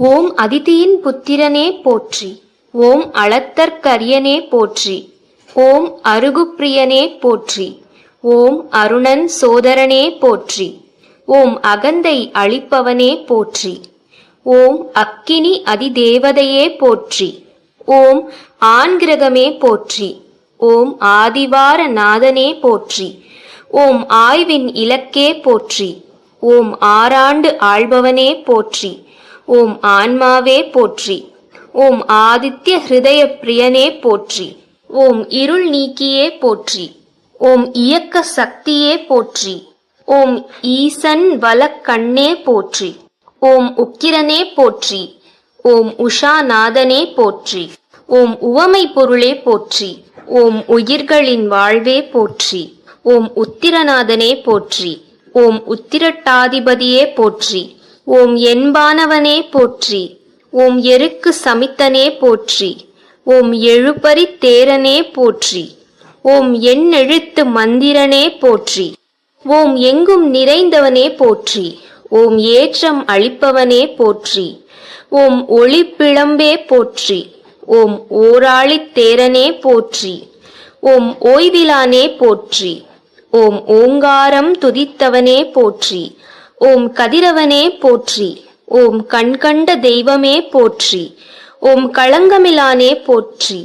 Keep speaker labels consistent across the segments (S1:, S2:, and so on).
S1: ஓம் அதிதியின் புத்திரனே போற்றி ஓம் அளத்தற்கரியனே போற்றி ஓம் அருகுப்பிரியனே போற்றி ஓம் அருணன் சோதரனே போற்றி ஓம் அகந்தை அழிப்பவனே போற்றி ஓம் அக்கினி அதிதேவதையே போற்றி ஓம் ஆண்கிரகமே போற்றி ஓம் ஆதிவார நாதனே போற்றி ஓம் ஆய்வின் இலக்கே போற்றி ஓம் ஆறாண்டு ஆள்பவனே போற்றி ஓம் ஆன்மாவே போற்றி ஓம் ஆதித்ய ஹிருதய பிரியனே போற்றி ஓம் இருள் நீக்கியே போற்றி ஓம் இயக்க சக்தியே போற்றி ஓம் ஈசன் வலக்கண்ணே போற்றி ஓம் உக்கிரனே போற்றி ஓம் உஷாநாதனே போற்றி ஓம் உவமை பொருளே போற்றி ஓம் உயிர்களின் வாழ்வே போற்றி ஓம் உத்திரநாதனே போற்றி ஓம் உத்திரட்டாதிபதியே போற்றி ஓம் என்பானவனே போற்றி. ஓம் எருக்கு சமித்தனே போற்றி. ஓம் எழுபறி தேரனே போற்றி. ஓம் எண்ணெழுத்து மந்திரனே போற்றி. ஓம் எங்கும் நிறைந்தவனே போற்றி. ஓம் ஏற்றம் அளிப்பவனே போற்றி. ஓம் ஒளிப்பிழம்பே போற்றி. ஓம் ஓராளித் தேரனே போற்றி. ஓம் ஓய்விலானே போற்றி. ஓம் ஓங்காரம் துதித்தவனே போற்றி. ஓம் கதிரவனே போற்றி ஓம் கண்கண்ட தெய்வமே போற்றி ஓம் களங்கமிலானே போற்றி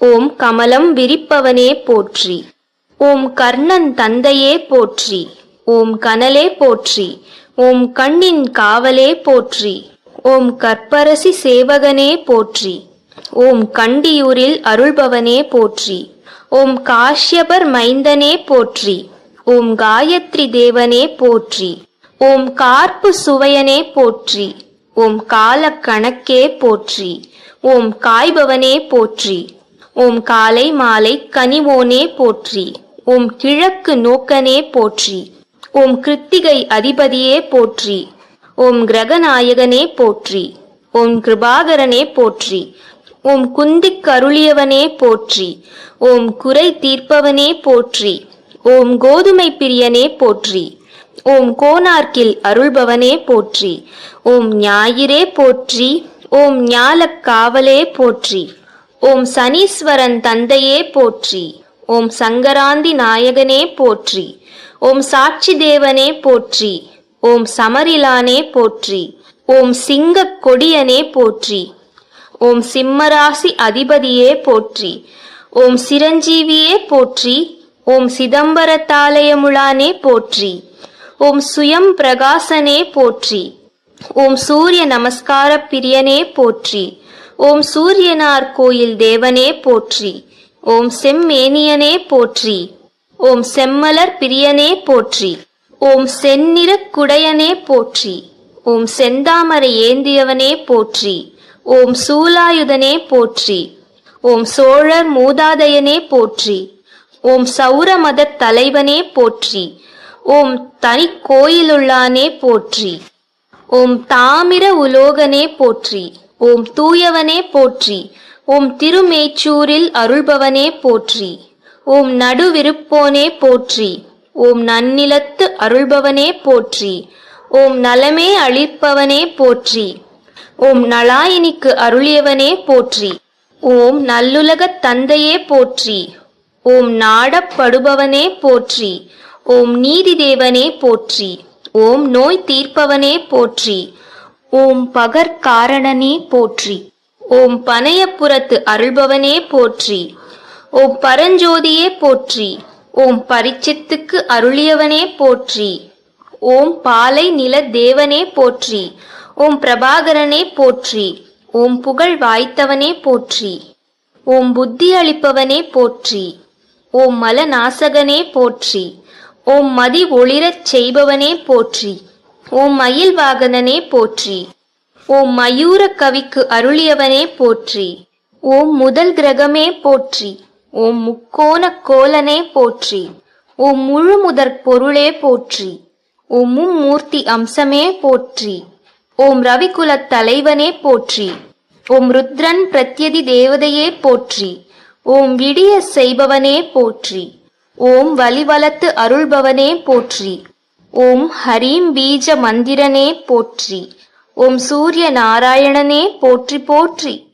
S1: ஓம் கமலம் விரிப்பவனே போற்றி ஓம் கர்ணன் தந்தையே போற்றி ஓம் கனலே போற்றி ஓம் கண்ணின் காவலே போற்றி ஓம் கற்பரசி சேவகனே போற்றி ஓம் கண்டியூரில் அருள்பவனே போற்றி ஓம் காஷ்யபர் மைந்தனே போற்றி ஓம் காயத்ரி தேவனே போற்றி ஓம் கார்ப்பு சுவையனே போற்றி ஓம் கால கணக்கே போற்றி ஓம் காய்பவனே போற்றி ஓம் காலை மாலை கனிவோனே போற்றி ஓம் கிழக்கு நோக்கனே போற்றி ஓம் கிருத்திகை அதிபதியே போற்றி ஓம் கிரகநாயகனே போற்றி ஓம் கிருபாகரனே போற்றி ஓம் குந்திக் கருளியவனே போற்றி ஓம் குறை தீர்ப்பவனே போற்றி ஓம் கோதுமை பிரியனே போற்றி ஓம் கோனார்க்கில் அருள்பவனே போற்றி ஓம் ஞாயிறே போற்றி ஓம் ஞாலக் காவலே போற்றி ஓம் சனீஸ்வரன் தந்தையே போற்றி ஓம் சங்கராந்தி நாயகனே போற்றி ஓம் சாட்சி தேவனே போற்றி ஓம் சமரிலானே போற்றி ஓம் சிங்கக் கொடியனே போற்றி ஓம் சிம்மராசி அதிபதியே போற்றி ஓம் சிரஞ்சீவியே போற்றி ஓம் சிதம்பரத்தாலயமுளானே போற்றி ஓம் சுயம் பிரகாசனே போற்றி. ஓம் சூரிய நமஸ்கார பிரியனே போற்றி. ஓம் சூரியனார் கோயில் தேவனே போற்றி. ஓம் செம்மேனியனே போற்றி. ஓம் செம்மலர் பிரியனே போற்றி. ஓம் செந்நிற குடையனே போற்றி. ஓம் செந்தாமரை ஏந்தியவனே போற்றி. ஓம் சூலாயுதனே போற்றி. ஓம் சோழர் மூதாதையனே போற்றி. ஓம் சௌரமத தலைவனே போற்றி. ஓம் தனி கோயிலுள்ளானே போற்றி. ஓம் தாமிர உலோகனே போற்றி. ஓம் தூயவனே போற்றி. ஓம் திருமேச்சூரில் அருள்பவனே போற்றி. ஓம் நடுவிருப்போனே போற்றி. ஓம் நன்னிலத்து அருள்பவனே போற்றி. ஓம் நலமே அளிப்பவனே போற்றி. ஓம் நலாயினிக்கு அருளியவனே போற்றி. ஓம் நல்லுலகத் தந்தையே போற்றி. ஓம் நாடப்படுபவனே போற்றி. ஓம் நீதி தேவனே போற்றி ஓம் நோய் தீர்ப்பவனே போற்றி ஓம் பகற்காரணனே போற்றி ஓம் பனையப்புறத்து அருள்பவனே போற்றி ஓம் பரஞ்சோதியே போற்றி ஓம் பரிச்சத்துக்கு அருளியவனே போற்றி ஓம் பாலை நில தேவனே போற்றி ஓம் பிரபாகரனே போற்றி ஓம் புகழ் வாய்த்தவனே போற்றி ஓம் புத்தி அளிப்பவனே போற்றி ஓம் மலநாசகனே போற்றி ஓம் மதி ஒளிரச் செய்பவனே போற்றி. ஓம் மயில் வாகனனே போற்றி. ஓம் மயூர கவிக்கு அருளியவனே போற்றி. ஓம் முதல் கிரகமே போற்றி. ஓம் முக்கோண கோலனே போற்றி. ஓம் முழு முதற் பொருளே போற்றி. ஓம் மும்மூர்த்தி அம்சமே போற்றி. ஓம் ரவிகுலத் தலைவனே போற்றி. ஓம் ருத்ரன் பிரத்யதி தேவதையே போற்றி. ஓம் விடிய செய்பவனே போற்றி. ஓம் வலிவலத்து அருள்பவனே போற்றி. ஓம் ஹரீம் பீஜ மந்திரனே போற்றி. ஓம் சூரிய நாராயணனே போற்றி போற்றி.